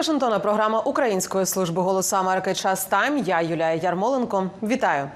Вашингтона програма Української служби голосу Америки Час Тайм. Я Юлія Ярмоленко. Вітаю.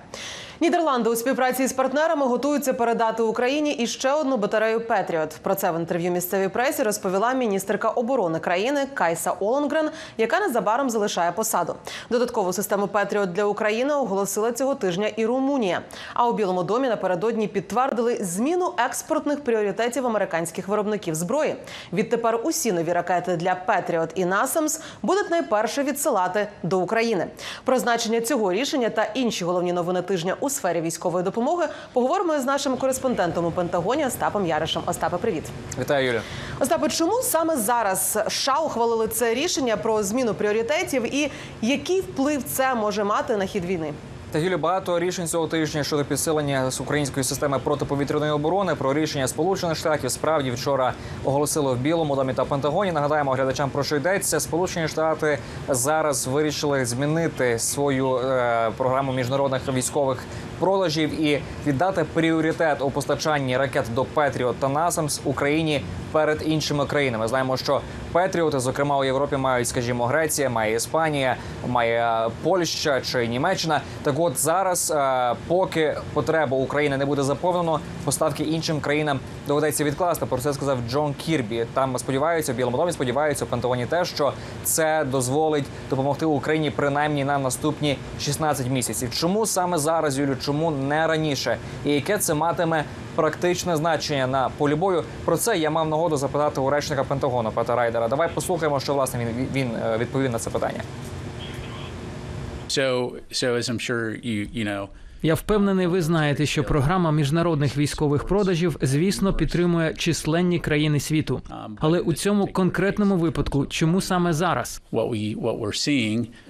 Нідерланди у співпраці з партнерами готуються передати Україні іще одну батарею Петріот. Про це в інтерв'ю місцевій пресі розповіла міністерка оборони країни Кайса Оленгрен, яка незабаром залишає посаду. Додаткову систему Петріот для України оголосила цього тижня і Румунія. А у Білому домі напередодні підтвердили зміну експортних пріоритетів американських виробників зброї. Відтепер усі нові ракети для Петріот і Насамс будуть найперше відсилати до України. Про значення цього рішення та інші головні новини тижня у сфері військової допомоги поговоримо з нашим кореспондентом у Пентагоні Остапом Яришем. Остапе, привіт. Вітаю, Юля. Остапе, чому саме зараз США ухвалили це рішення про зміну пріоритетів і який вплив це може мати на хід війни? Та Юлі, багато рішень цього тижня щодо підсилення з української системи протиповітряної оборони про рішення Сполучених Штатів справді вчора оголосили в Білому домі та Пентагоні. Нагадаємо глядачам про що йдеться. Сполучені Штати зараз вирішили змінити свою е, програму міжнародних військових продажів і віддати пріоритет у постачанні ракет до Петріот та Насамс Україні перед іншими країнами. Знаємо, що Петріоти, зокрема у Європі, мають, скажімо, Греція, має Іспанія, має Польща чи Німеччина. Так от зараз, е, поки потреба України не буде заповнено, поставки іншим країнам доведеться відкласти. Про це сказав Джон Кірбі. Там сподіваються в Білому домі, сподіваються в Пентагоні те, що це дозволить допомогти Україні принаймні на наступні 16 місяців. Чому саме зараз, Юлю? Чому не раніше? І яке це матиме практичне значення на полі бою? Про це я мав нагоду запитати у речника Пентагону Пета Райдера. Давай послухаємо, що власне він він е, відповів на це питання. So, so as I'm sure you you know, Я впевнений, ви знаєте, що програма міжнародних військових продажів, звісно, підтримує численні країни світу. Але у цьому конкретному випадку, чому саме зараз?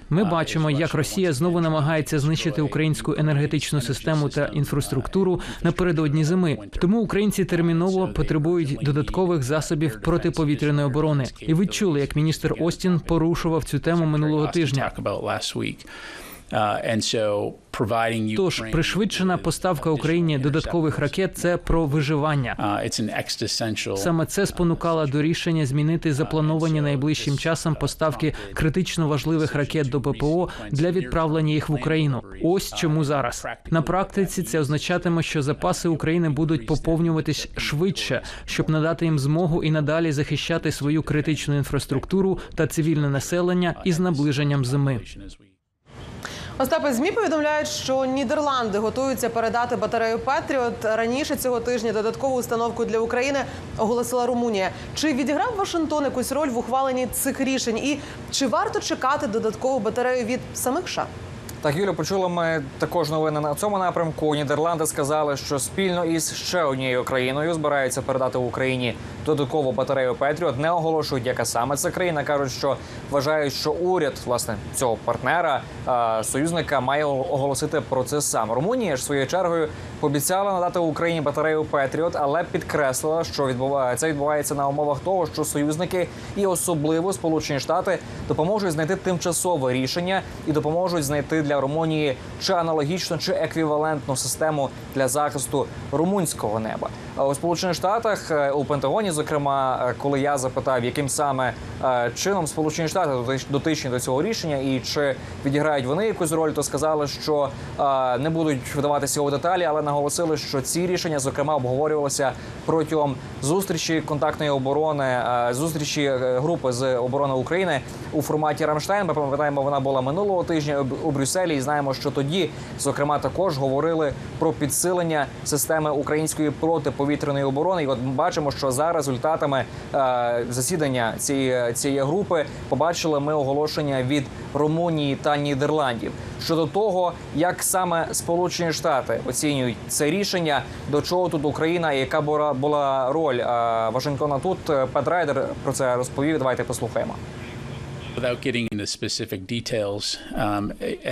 Ми бачимо, як Росія знову намагається знищити українську енергетичну систему та інфраструктуру напередодні зими. Тому українці терміново потребують додаткових засобів протиповітряної оборони. І ви чули, як міністр Остін порушував цю тему минулого тижня. Uh, Тож пришвидшена поставка Україні додаткових ракет це про виживання. uh, Саме це спонукало до рішення змінити заплановані найближчим часом поставки критично важливих ракет до ППО для відправлення їх в Україну. Ось чому зараз на практиці це означатиме, що запаси України будуть поповнюватись швидше, щоб надати їм змогу і надалі захищати свою критичну інфраструктуру та цивільне населення із наближенням зими. Остапе змі повідомляють, що Нідерланди готуються передати батарею Петріот. Раніше цього тижня додаткову установку для України оголосила Румунія. Чи відіграв Вашингтон якусь роль в ухваленні цих рішень? І чи варто чекати додаткову батарею від самих США? Так, Юлю, почули ми також новини на цьому напрямку. Нідерланди сказали, що спільно із ще однією країною збираються передати Україні додаткову батарею Петріот. Не оголошують, яка саме це країна. кажуть, що вважають, що уряд власне цього партнера союзника має оголосити про це сам. Румунія ж своєю чергою пообіцяла надати Україні батарею Петріот, але підкреслила, що відбувається відбувається на умовах того, що союзники і особливо Сполучені Штати допоможуть знайти тимчасове рішення і допоможуть знайти для Румунії чи аналогічну, чи еквівалентну систему для захисту румунського неба. У Сполучених Штатах е, у Пентагоні, зокрема, е, коли я запитав, яким саме е, чином Сполучені Штати дотич- дотичні до цього рішення, і чи відіграють вони якусь роль, то сказали, що не будуть вдаватися у деталі, але наголосили, що ці рішення, зокрема, обговорювалися протягом зустрічі контактної оборони, зустрічі групи з оборони України у форматі Рамштайн. Ми пам'ятаємо, вона була минулого тижня у Брюсселі, і знаємо, що тоді, зокрема, також говорили про підсилення системи української протиповітряної оборони. І от ми бачимо, що за результатами е, засідання цієї цієї групи побачили ми оголошення від Румунії та Нідерландів щодо того, як саме Сполучені Штати оцінюють це рішення, до чого тут Україна, і яка була була роль е, Вашингтона тут. Е, Пет Райдер про це розповів. Давайте послухаємо.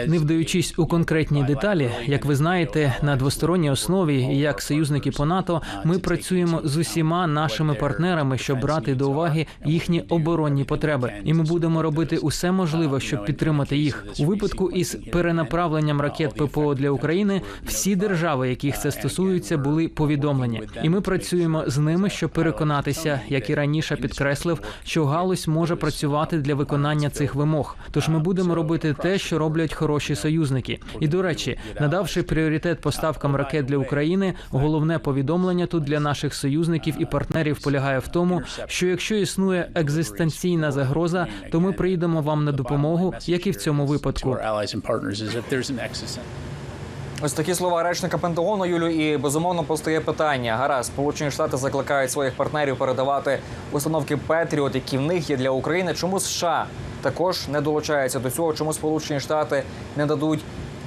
Не вдаючись у конкретні деталі, як ви знаєте, на двосторонній основі, як союзники по НАТО, ми працюємо з усіма нашими партнерами, щоб брати до уваги їхні оборонні потреби, і ми будемо робити усе можливе, щоб підтримати їх у випадку із перенаправленням ракет ППО для України. Всі держави, яких це стосується, були повідомлені, і ми працюємо з ними, щоб переконатися, як і раніше підкреслив, що галузь може працювати для виконання виконання цих вимог. Тож ми будемо робити те, що роблять хороші союзники. І до речі, надавши пріоритет поставкам ракет для України, головне повідомлення тут для наших союзників і партнерів полягає в тому, що якщо існує екзистенційна загроза, то ми приїдемо вам на допомогу, як і в цьому випадку. Ось такі слова речника Пентагону Юлю. І безумовно постає питання. Гаразд, Сполучені Штати закликають своїх партнерів передавати установки Петріот, які в них є для України. Чому США також не долучаються до цього? Чому Сполучені Штати не дадуть?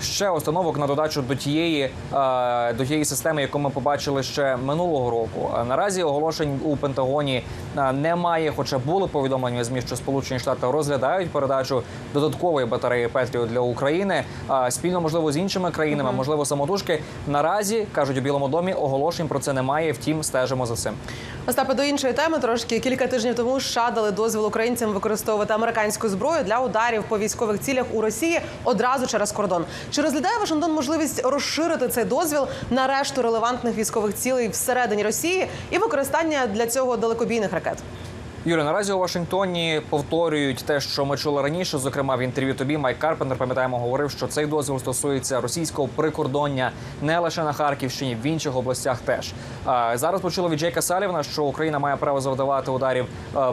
Ще установок на додачу до тієї е, до тієї системи, яку ми побачили ще минулого року. А наразі оголошень у Пентагоні е, немає, хоча були повідомлення ЗМІ, що Сполучені Штати розглядають передачу додаткової батареї Петріот для України спільно, можливо, з іншими країнами, можливо, самотужки. Наразі кажуть у Білому домі оголошень про це немає. Втім, стежимо за цим. Остапе, до іншої теми трошки кілька тижнів тому США дали дозвіл українцям використовувати американську зброю для ударів по військових цілях у Росії одразу через кордон. Чи розглядає Вашингтон можливість розширити цей дозвіл на решту релевантних військових цілей всередині Росії і використання для цього далекобійних ракет? Юля, наразі у Вашингтоні повторюють те, що ми чули раніше. Зокрема, в інтерв'ю тобі Майк Карпентер, пам'ятаємо, говорив, що цей дозвіл стосується російського прикордоння не лише на Харківщині, в інших областях теж. Зараз почули від Джейка Салівна, що Україна має право завдавати ударів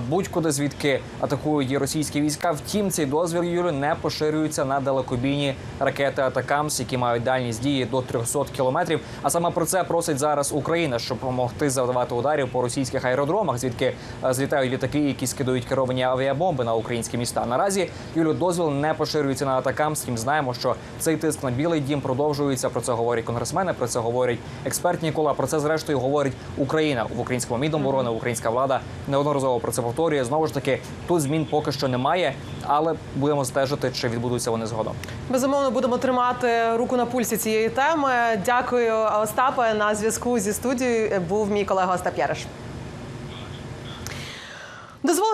будь-куди, звідки атакують її російські війська. Втім, цей дозвіл Юлю не поширюється на далекобійні ракети Атакамс, які мають дальність дії до 300 кілометрів. А саме про це просить зараз Україна, щоб допомогти завдавати ударів по російських аеродромах, звідки злітають літаки, які скидують керовані авіабомби на українські міста. Наразі Юлю дозвіл не поширюється на атакам. Втім, знаємо, що цей тиск на білий дім продовжується. Про це говорять конгресмени. Про це говорять експертні кола. Про це зрештою говорить Україна в українському Міноборони. Українська влада неодноразово про це повторює. Знову ж таки, тут змін поки що немає, але будемо стежити, чи відбудуться вони згодом. Безумовно, будемо тримати руку на пульсі цієї теми. Дякую, Остапе. На зв'язку зі студією був мій колега Остап Яриш.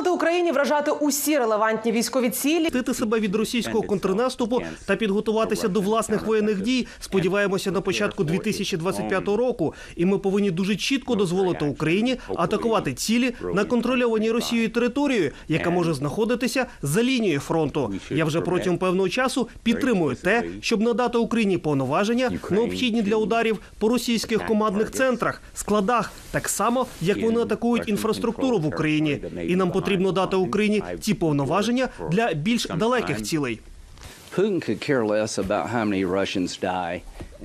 Дозволити Україні вражати усі релевантні військові цілі захистити себе від російського контрнаступу та підготуватися до власних воєнних дій. Сподіваємося на початку 2025 року. І ми повинні дуже чітко дозволити Україні атакувати цілі на контрольованій Росією територію, яка може знаходитися за лінією фронту. Я вже протягом певного часу підтримую те, щоб надати Україні повноваження, необхідні для ударів по російських командних центрах, складах, так само як вони атакують інфраструктуру в Україні. І нам потрібно дати Україні ці повноваження для більш далеких цілей.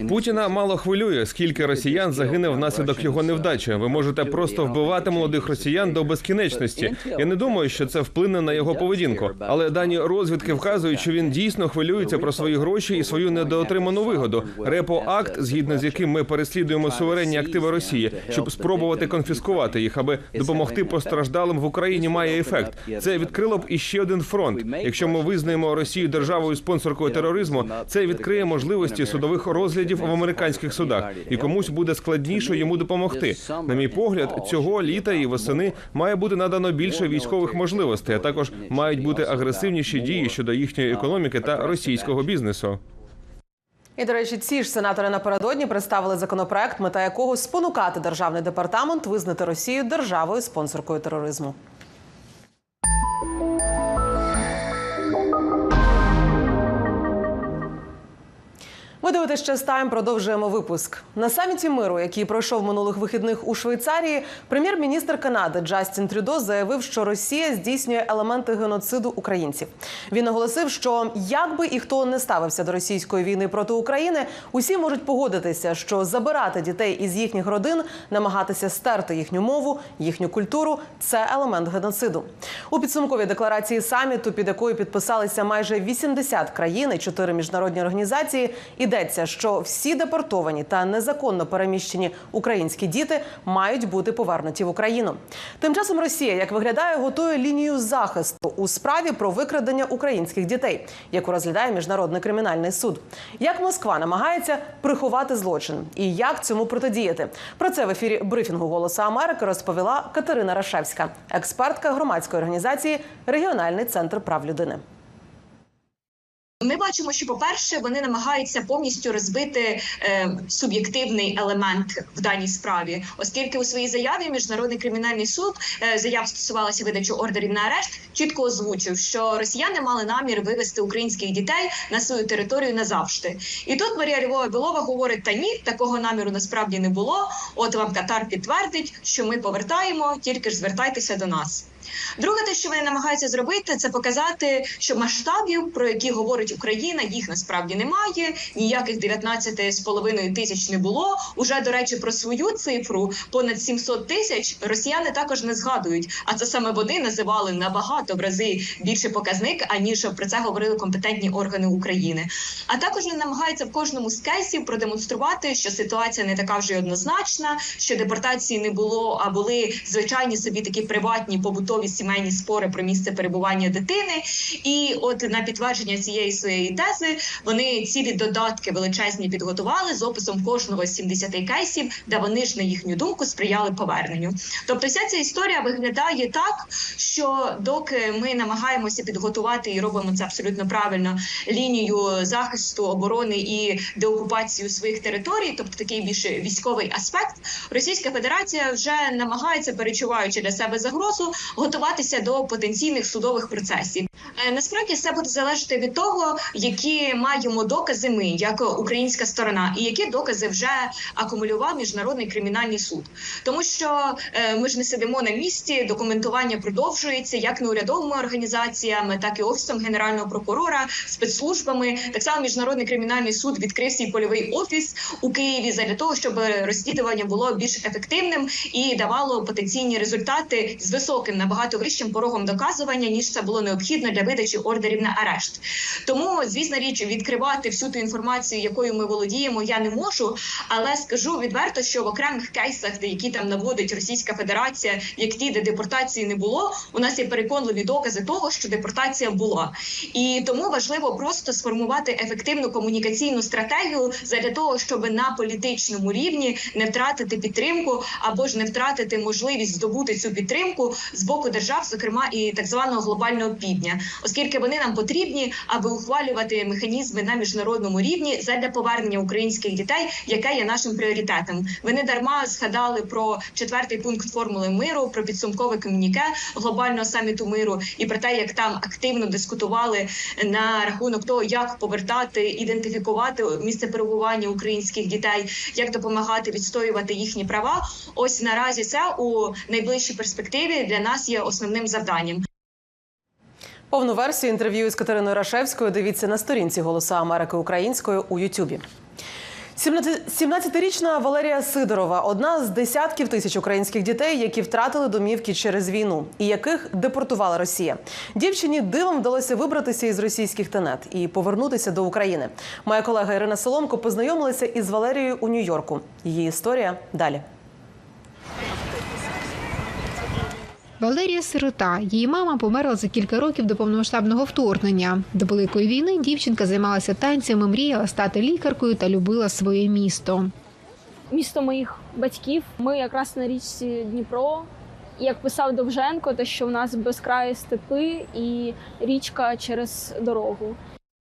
Путіна мало хвилює, скільки росіян загине внаслідок його невдачі. Ви можете просто вбивати молодих росіян до безкінечності. Я не думаю, що це вплине на його поведінку. Але дані розвідки вказують, що він дійсно хвилюється про свої гроші і свою недоотриману вигоду. Репо акт, згідно з яким ми переслідуємо суверенні активи Росії, щоб спробувати конфіскувати їх, аби допомогти постраждалим в Україні, має ефект. Це відкрило б іще один фронт. Якщо ми визнаємо Росію державою спонсоркою тероризму, це відкриє можливості судових розглядів в американських судах, і комусь буде складніше йому допомогти. На мій погляд, цього літа і восени має бути надано більше військових можливостей. А також мають бути агресивніші дії щодо їхньої економіки та російського бізнесу. І, до речі, ці ж сенатори напередодні представили законопроект, мета якого спонукати державний департамент визнати Росію державою спонсоркою тероризму. Ви дивитесь «Час Тайм», продовжуємо випуск. На саміті миру, який пройшов минулих вихідних у Швейцарії, прем'єр-міністр Канади Джастін Трюдо заявив, що Росія здійснює елементи геноциду українців. Він наголосив, що як би і хто не ставився до російської війни проти України, усі можуть погодитися, що забирати дітей із їхніх родин, намагатися стерти їхню мову, їхню культуру це елемент геноциду. У підсумковій декларації саміту, під якою підписалися майже 80 країн і 4 міжнародні організації, йдеться, що всі депортовані та незаконно переміщені українські діти мають бути повернуті в Україну. Тим часом Росія, як виглядає, готує лінію захисту у справі про викрадення українських дітей, яку розглядає міжнародний кримінальний суд. Як Москва намагається приховати злочин і як цьому протидіяти? Про це в ефірі брифінгу Голосу Америки розповіла Катерина Рашевська, експертка громадської організації Регіональний центр прав людини. Ми бачимо, що по-перше, вони намагаються повністю розбити е, суб'єктивний елемент в даній справі, оскільки у своїй заяві міжнародний кримінальний суд е, заяв стосувалася видачі ордерів на арешт, чітко озвучив, що росіяни мали намір вивести українських дітей на свою територію назавжди. І тут Марія Львова Білова говорить: та ні, такого наміру насправді не було. От вам Катар підтвердить, що ми повертаємо, тільки ж звертайтеся до нас. Друге, те, що вони намагаються зробити, це показати, що масштабів, про які говорить Україна, їх насправді немає. Ніяких 19,5 тисяч не було. Уже до речі, про свою цифру понад 700 тисяч росіяни також не згадують. А це саме вони називали набагато в рази більше показник, аніж про це говорили компетентні органи України. А також вони намагаються в кожному з кейсів продемонструвати, що ситуація не така вже й однозначна, що депортації не було, а були звичайні собі такі приватні побутові сімейні спори про місце перебування дитини. І от на підтвердження цієї своєї тези вони цілі додатки величезні підготували з описом кожного з 70 кейсів, де вони ж на їхню думку сприяли поверненню. Тобто, вся ця історія виглядає так, що доки ми намагаємося підготувати і робимо це абсолютно правильно лінію захисту оборони і деокупацію своїх територій, тобто такий більше військовий аспект, Російська Федерація вже намагається, перечуваючи для себе загрозу, готуватися до потенційних судових процесів. Е, Насправді все буде залежати від того, які маємо докази ми, як українська сторона, і які докази вже акумулював міжнародний кримінальний суд, тому що е, ми ж не сидимо на місці. Документування продовжується як неурядовими організаціями, так і офісом генерального прокурора, спецслужбами. Так само міжнародний кримінальний суд відкрив свій польовий офіс у Києві для того, щоб розслідування було більш ефективним і давало потенційні результати з високим набагато вищим порогом доказування, ніж це було необхідно для видачі ордерів на арешт. Тому, звісно, річ відкривати всю ту інформацію, якою ми володіємо, я не можу. Але скажу відверто, що в окремих кейсах, де які там наводить Російська Федерація, як ті, де депортації не було, у нас є переконливі докази того, що депортація була. І тому важливо просто сформувати ефективну комунікаційну стратегію для того, щоб на політичному рівні не втратити підтримку або ж не втратити можливість здобути цю підтримку з боку держав, зокрема і так званого глобального півдня, оскільки вони нам потрібні, аби ухвалювати механізми на міжнародному рівні задля повернення українських дітей, яке є нашим пріоритетом. Ви не дарма згадали про четвертий пункт формули миру, про підсумкове комюніке глобального саміту миру і про те, як там активно дискутували на рахунок того, як повертати, ідентифікувати місце перебування українських дітей, як допомагати відстоювати їхні права. Ось наразі це у найближчій перспективі для є основним завданням. Повну версію інтерв'ю з Катериною Рашевською дивіться на сторінці Голоса Америки українською у Ютубі. 17-річна Валерія Сидорова одна з десятків тисяч українських дітей, які втратили домівки через війну, і яких депортувала Росія. Дівчині дивом вдалося вибратися із російських тенет і повернутися до України. Моя колега Ірина Соломко познайомилася із Валерією у Нью-Йорку. Її історія далі. Валерія сирота. Її мама померла за кілька років до повномасштабного вторгнення. До великої війни дівчинка займалася танцями, мріяла стати лікаркою та любила своє місто. місто моїх батьків. Ми якраз на річці Дніпро. Як писав Довженко, те, що в нас безкраї степи і річка через дорогу.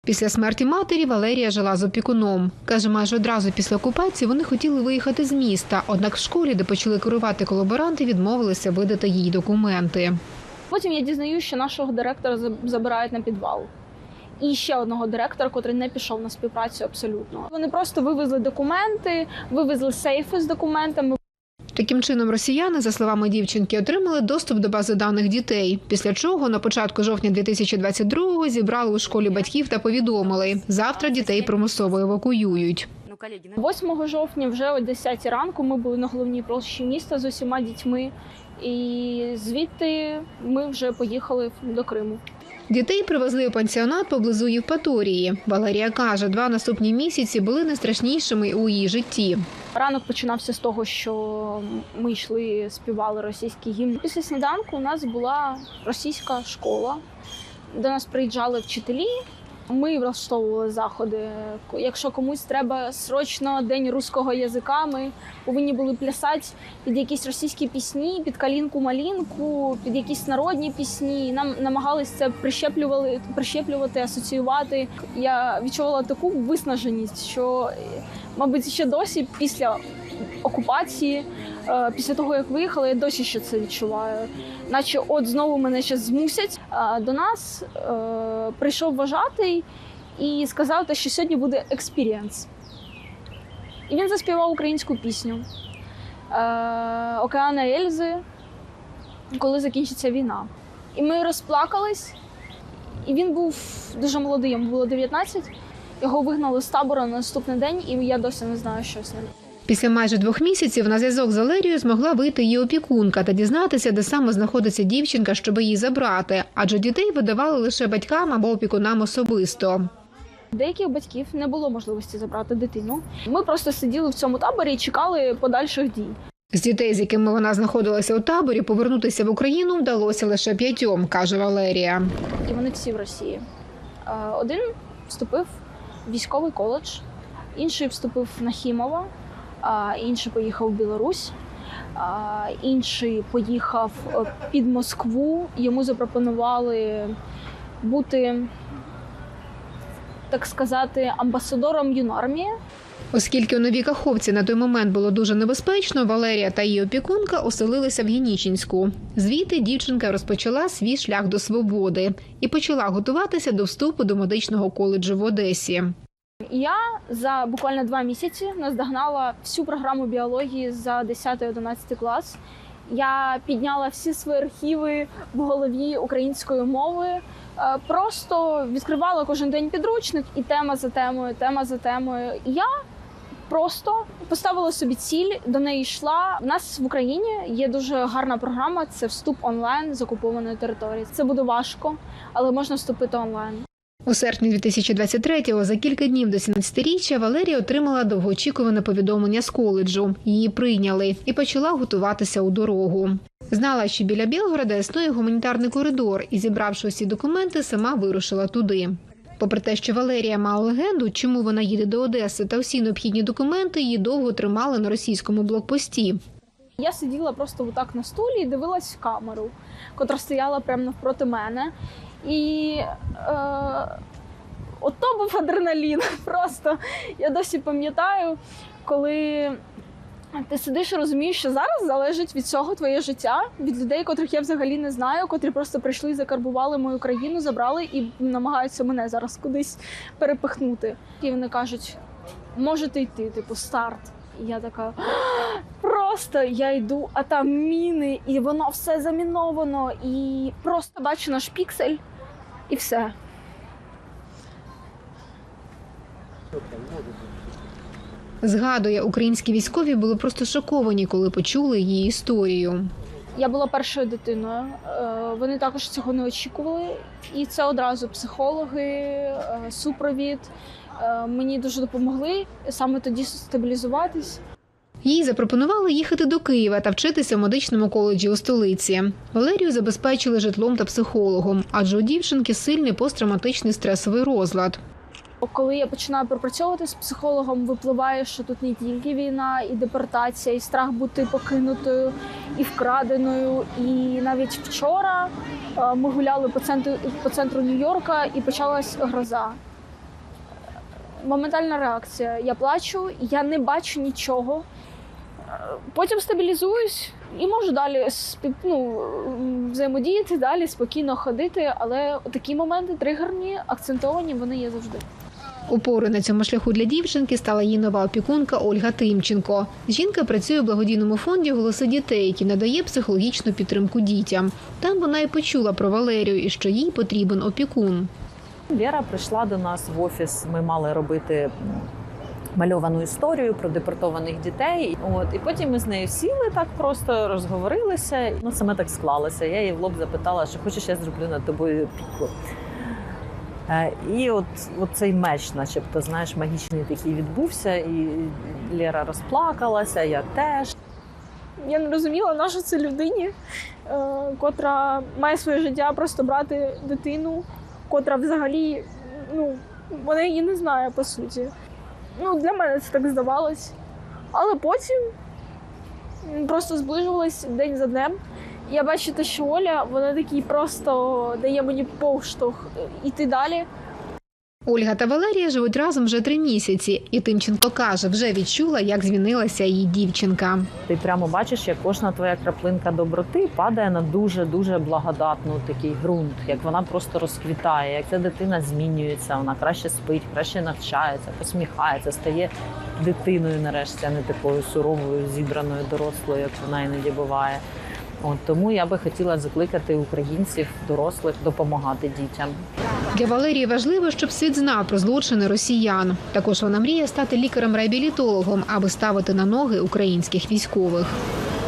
Після смерті матері Валерія жила з опікуном. Каже, майже одразу після окупації вони хотіли виїхати з міста. Однак в школі, де почали керувати колаборанти, відмовилися видати їй документи. Потім я дізнаюся, що нашого директора забирають на підвал. І ще одного директора, котрий не пішов на співпрацю абсолютно. Вони просто вивезли документи, вивезли сейфи з документами. Таким чином, росіяни, за словами дівчинки, отримали доступ до бази даних дітей. Після чого на початку жовтня 2022-го зібрали у школі батьків та повідомили, завтра дітей примусово евакуюють. 8 жовтня, вже о 10 ранку, ми були на головній площі міста з усіма дітьми. І звідти ми вже поїхали до Криму. Дітей привезли у пансіонат поблизу Євпаторії. Валерія каже, два наступні місяці були найстрашнішими у її житті. Ранок починався з того, що ми йшли, співали російський гімн. Після сніданку у нас була російська школа, до нас приїжджали вчителі, Ми влаштовували заходи. Якщо комусь треба срочно день руського язика, ми повинні були плясати під якісь російські пісні, під калінку-малінку, під якісь народні пісні. Нам намагалися це прищеплювали, прищеплювати, асоціювати. Я відчувала таку виснаженість, що, мабуть, ще досі після окупації, е, після того як виїхала, я досі ще це відчуваю. Наче от знову мене ще змусять. До нас е, прийшов вважатий і сказав, що сьогодні буде експірієнс. І він заспівав українську пісню е, Океана Ельзи, коли закінчиться війна. І ми розплакались, і він був дуже молодий, йому було 19. Його вигнали з табору на наступний день, і я досі не знаю, що з ним. Після майже двох місяців на зв'язок з Валерією змогла вийти її опікунка та дізнатися, де саме знаходиться дівчинка, щоб її забрати, адже дітей видавали лише батькам або опікунам особисто. Деяких батьків не було можливості забрати дитину. Ми просто сиділи в цьому таборі і чекали подальших дій. З дітей, з якими вона знаходилася у таборі, повернутися в Україну вдалося лише п'ятьом, каже Валерія. І вони всі в Росії. Е, Один вступив в військовий коледж, інший вступив на Хімова, інший поїхав в Білорусь, інший поїхав е, під Москву. Йому запропонували бути, так сказати, амбасадором юнармії. Оскільки у новій Каховці на той момент було дуже небезпечно, Валерія та її опікунка оселилися в Генічинську. Звідти дівчинка розпочала свій шлях до свободи і почала готуватися до вступу до медичного коледжу в Одесі. Я за буквально два місяці наздогнала всю програму біології за 10-11 клас. Я підняла всі свої архіви в голові української мови. Е, Просто відкривала кожен день підручник і тема за темою, тема за темою. Я просто поставила собі ціль, до неї йшла. У нас в Україні є дуже гарна програма. Це вступ онлайн з окупованої території. Це буде важко, але можна вступити онлайн. У серпні 2023-го, за кілька днів до 17-річчя, Валерія отримала довгоочікуване повідомлення з коледжу. Її прийняли і почала готуватися у дорогу. Знала, що біля Білгорода існує гуманітарний коридор, і, зібравши усі документи, сама вирушила туди. Попри те, що Валерія мала легенду, чому вона їде до Одеси, та всі необхідні документи її довго тримали на російському блокпості. Я сиділа просто отак на стулі і дивилась в камеру, котра стояла прямо навпроти мене. І е, ото був адреналін. Просто я досі пам'ятаю, коли ти сидиш і розумієш, що зараз залежить від цього твоє життя, від людей, котрих я взагалі не знаю, котрі просто прийшли, закарбували мою країну, забрали і намагаються мене зараз кудись перепихнути. І вони кажуть: можете йти, типу, старт. І я така просто я йду, а там міни, і воно все заміновано, і просто бачу наш піксель, і все. Згадує, українські військові були просто шоковані, коли почули її історію. Я була першою дитиною. е, Вони також цього не очікували. І це одразу психологи, е, супровід. е, Мені дуже допомогли саме тоді стабілізуватись. Їй запропонували їхати до Києва та вчитися в медичному коледжі у столиці. Валерію забезпечили житлом та психологом, адже у дівчинки сильний посттравматичний стресовий розлад. Коли я починаю пропрацьовувати з психологом, випливає, що тут не тільки війна, і депортація, і страх бути покинутою, і вкраденою. І навіть вчора е, ми гуляли по центру по центру Нью-Йорка, і почалась гроза. Моментальна реакція. Я плачу, я не бачу нічого. Потім стабілізуюсь і можу далі ну, взаємодіяти, далі спокійно ходити. Але такі моменти тригерні, акцентовані, вони є завжди. Опорою на цьому шляху для дівчинки стала її нова опікунка Ольга Тимченко. Жінка працює у благодійному фонді Голоси дітей, який надає психологічну підтримку дітям. Там вона і почула про Валерію і що їй потрібен опікун. Лєра прийшла до нас в офіс. Ми мали робити мальовану історію про депортованих дітей. От і потім ми з нею сіли так просто розговорилися. Ну саме так склалося. Я її в лоб запитала, що хочеш, я зроблю над тобою опіку. Е, І от, от цей меч, начебто, знаєш, магічний такий відбувся, і Лєра розплакалася, я теж. Я не розуміла, на що це людині, е, котра має своє життя просто брати дитину, котра взагалі ну, вона її не знає по суті. Ну, для мене це так здавалось. Але потім просто зближувалась день за днем. Я бачу, те, що Оля, вона такий просто дає мені повштовх е, іти далі. Ольга та Валерія живуть разом вже три місяці, і Тимченко каже, вже відчула, як змінилася її дівчинка. Ти прямо бачиш, як кожна твоя краплинка доброти падає на дуже дуже благодатну такий ґрунт, як вона просто розквітає, як ця дитина змінюється, вона краще спить, краще навчається, посміхається, стає дитиною нарешті, а не такою суровою, зібраною дорослою, як вона іноді буває. От тому я би хотіла закликати українців, дорослих допомагати дітям. Для Валерії важливо, щоб світ знав про злочини росіян. Також вона мріє стати лікарем-реабілітологом, аби ставити на ноги українських військових.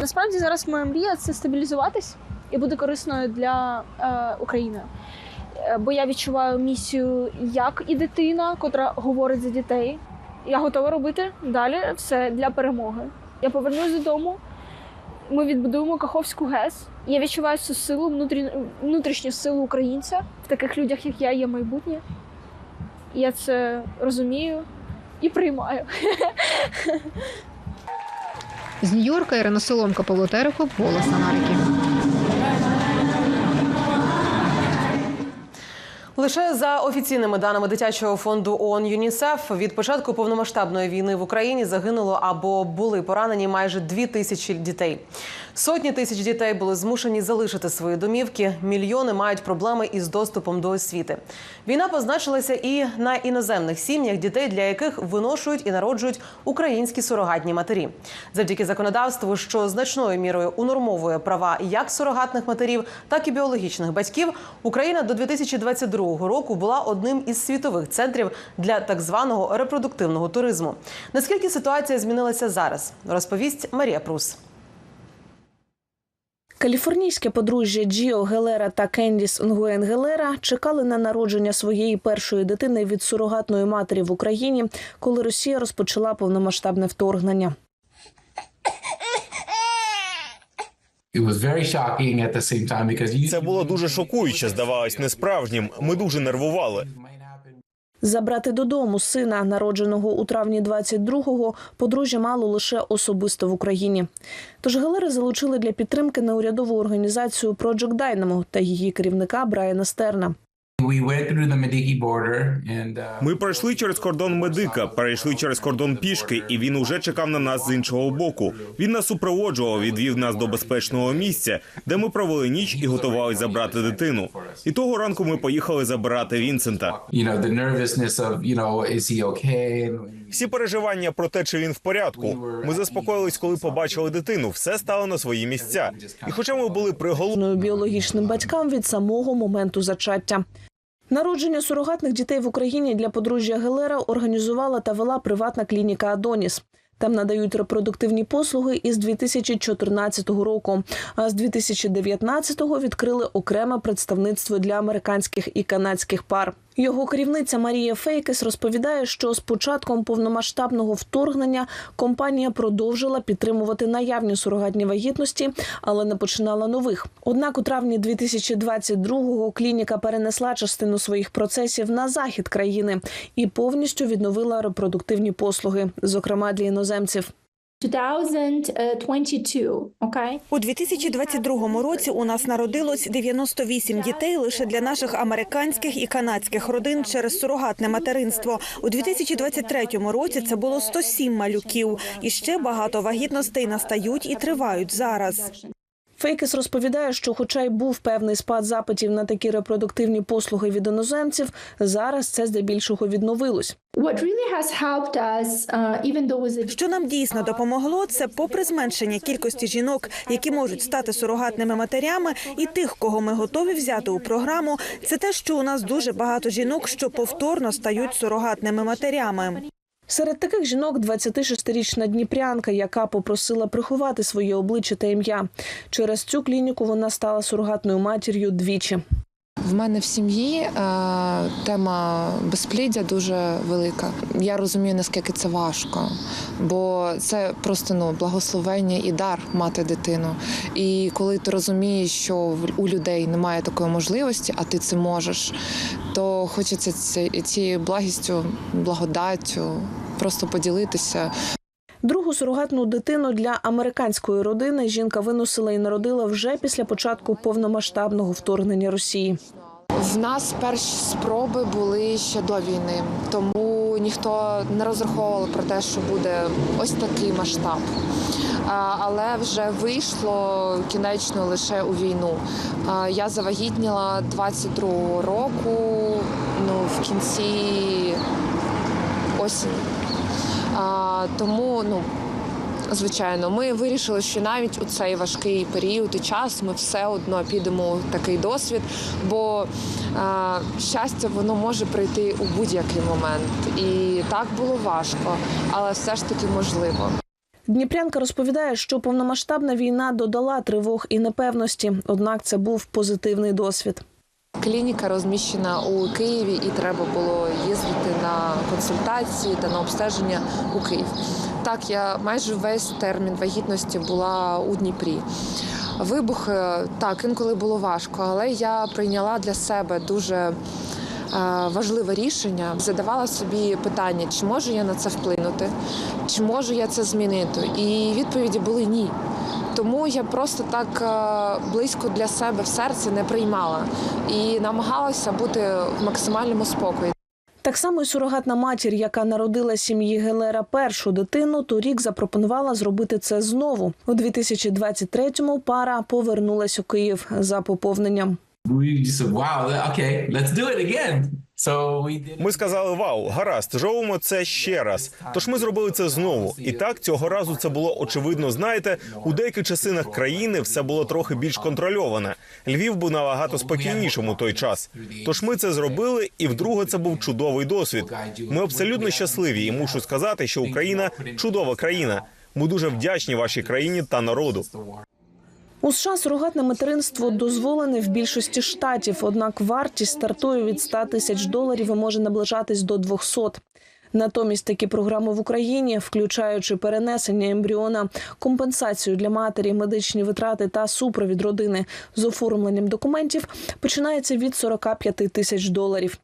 Насправді зараз моя мрія це стабілізуватись і бути корисною для е, України. Е, Бо я відчуваю місію як і дитина, котра говорить за дітей. Я готова робити далі все для перемоги. Я повернусь додому. Ми відбудуємо Каховську ГЕС. Я відчуваю цю силу, внутрі... внутрішню силу українця. В таких людях, як я, є майбутнє. Я це розумію і приймаю. З Нью-Йорка Ірина Соломка, Павло Терехов, Голос Америки. Лише за офіційними даними дитячого фонду ООН ЮНІСЕФ від початку повномасштабної війни в Україні загинуло або були поранені майже дві тисячі дітей. Сотні тисяч дітей були змушені залишити свої домівки. Мільйони мають проблеми із доступом до освіти. Війна позначилася і на іноземних сім'ях дітей, для яких виношують і народжують українські сурогатні матері. Завдяки законодавству, що значною мірою унормовує права як сурогатних матерів, так і біологічних батьків, Україна до 2022 року була одним із світових центрів для так званого репродуктивного туризму. Наскільки ситуація змінилася зараз, розповість Марія Прус. Каліфорнійське подружжя Джіо Гелера та Кендіс Нгуен Гелера чекали на народження своєї першої дитини від сурогатної матері в Україні, коли Росія розпочала повномасштабне вторгнення. Це було дуже шокуюче, здавалось, несправжнім. Ми дуже нервували. Забрати додому сина, народженого у травні 22-го, подружжя мало лише особисто в Україні. Тож галери залучили для підтримки неурядову організацію Project Dynamo та її керівника Брайана Стерна. Ми пройшли через кордон медика, перейшли через кордон пішки, і він уже чекав на нас з іншого боку. Він нас супроводжував, відвів нас до безпечного місця, де ми провели ніч і готувалися забрати дитину. І того ранку ми поїхали забирати Вінсента. Всі переживання про те, чи він в порядку. Ми заспокоїлись, коли побачили дитину. Все стало на свої місця. І хоча ми були приголомшені, біологічним батькам від самого моменту зачаття. Народження сурогатних дітей в Україні для подружжя Гелера організувала та вела приватна клініка Адоніс. Там надають репродуктивні послуги із 2014 року. А з 2019-го відкрили окреме представництво для американських і канадських пар. Його керівниця Марія Фейкес розповідає, що з початком повномасштабного вторгнення компанія продовжила підтримувати наявні сурогатні вагітності, але не починала нових. Однак у травні 2022-го клініка перенесла частину своїх процесів на захід країни і повністю відновила репродуктивні послуги, зокрема для іноземців. 2022, okay? У 2022 році у нас народилось 98 дітей лише для наших американських і канадських родин через сурогатне материнство. У 2023 році це було 107 малюків. І ще багато вагітностей настають і тривають зараз. Фейкес розповідає, що, хоча й був певний спад запитів на такі репродуктивні послуги від іноземців, зараз це здебільшого відновилось. Uh, Що нам дійсно допомогло, це попри зменшення кількості жінок, які можуть стати сурогатними матерями, і тих, кого ми готові взяти у програму, це те, що у нас дуже багато жінок, що повторно стають сурогатними матерями. Серед таких жінок 26-річна дніпрянка, яка попросила приховати своє обличчя та ім'я. Через цю клініку вона стала сурогатною матір'ю двічі. В мене в сім'ї е, тема безпліддя дуже велика. Я розумію, наскільки це важко, бо це просто ну благословення і дар мати дитину. І коли ти розумієш, що у людей немає такої можливості, а ти це можеш, то хочеться цією благістю, благодаттю просто поділитися. Другу сурогатну дитину для американської родини жінка виносила і народила вже після початку повномасштабного вторгнення Росії. В нас перші спроби були ще до війни, тому ніхто не розраховував про те, що буде ось такий масштаб. Але вже вийшло кінечно лише у війну. Я завагітніла 22-го року, ну в кінці осені. А, Тому ну Звичайно, ми вирішили, що навіть у цей важкий період і час ми все одно підемо у такий досвід, бо е, щастя воно може прийти у будь-який момент. І так було важко, але все ж таки можливо. Дніпрянка розповідає, що повномасштабна війна додала тривог і непевності, однак це був позитивний досвід. Клініка розміщена у Києві, і треба було їздити на консультації та на обстеження у Київ. Так, я майже весь термін вагітності була у Дніпрі. Вибух так інколи було важко, але я прийняла для себе дуже важливе рішення. Задавала собі питання, чи можу я на це вплинути, чи можу я це змінити. І відповіді були ні. Тому я просто так е, близько для себе в серці не приймала і намагалася бути в максимальному спокої. Так само й сурогатна матір, яка народила сім'ї Гелера першу дитину, торік запропонувала зробити це знову. У 2023-му пара повернулась у Київ за поповненням. We just. Ми сказали: Вау, гаразд, зробимо це ще раз. Тож ми зробили це знову. І так цього разу це було очевидно. Знаєте, у деяких частинах країни все було трохи більш контрольоване. Львів був набагато спокійнішим у той час. Тож ми це зробили, і вдруге це був чудовий досвід. Ми абсолютно щасливі, і мушу сказати, що Україна чудова країна. Ми дуже вдячні вашій країні та народу. У США сурогатне материнство дозволене в більшості штатів, однак вартість стартує від 100 тисяч доларів і може наближатись до 200. Натомість такі програми в Україні, включаючи перенесення ембріона, компенсацію для матері, медичні витрати та супровід родини з оформленням документів, починається від 45 тисяч доларів.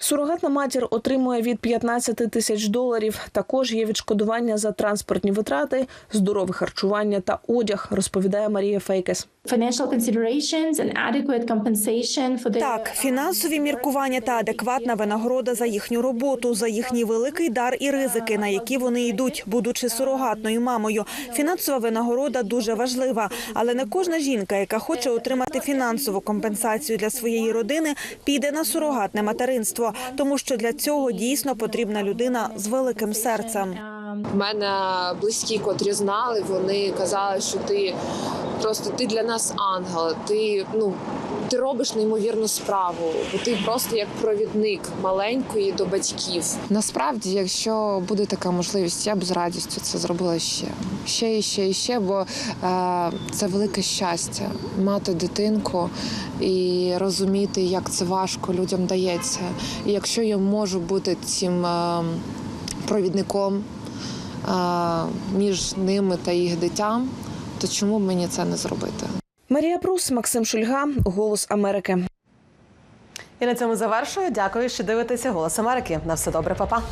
Сурогатна матір отримує від 15 тисяч доларів. Також є відшкодування за транспортні витрати, здорове харчування та одяг, розповідає Марія Фейкес. Financial considerations and adequate compensation for their Так, фінансові міркування та адекватна винагорода за їхню роботу, за їхній великий дар і ризики, на які вони йдуть, будучи сурогатною мамою. Фінансова винагорода дуже важлива, але не кожна жінка, яка хоче отримати фінансову компенсацію для своєї родини, піде на сурогатне материнство, тому що для цього дійсно потрібна людина з великим серцем. У мене близькі, котрі знали, вони казали, що ти просто ти для нас ангел. Ти ну ти робиш неймовірну справу, бо ти просто як провідник маленької до батьків. Насправді, якщо буде така можливість, я б з радістю це зробила ще. Ще і ще і ще, бо е, це велике щастя мати дитинку і розуміти, як це важко людям дається. І якщо я можу бути цим е, провідником е, між ними та їх дитям, то чому б мені це не зробити? Марія Прус, Максим Шульга, Голос Америки. І на цьому завершую. Дякую, що дивитеся Голос Америки. На все добре, папа.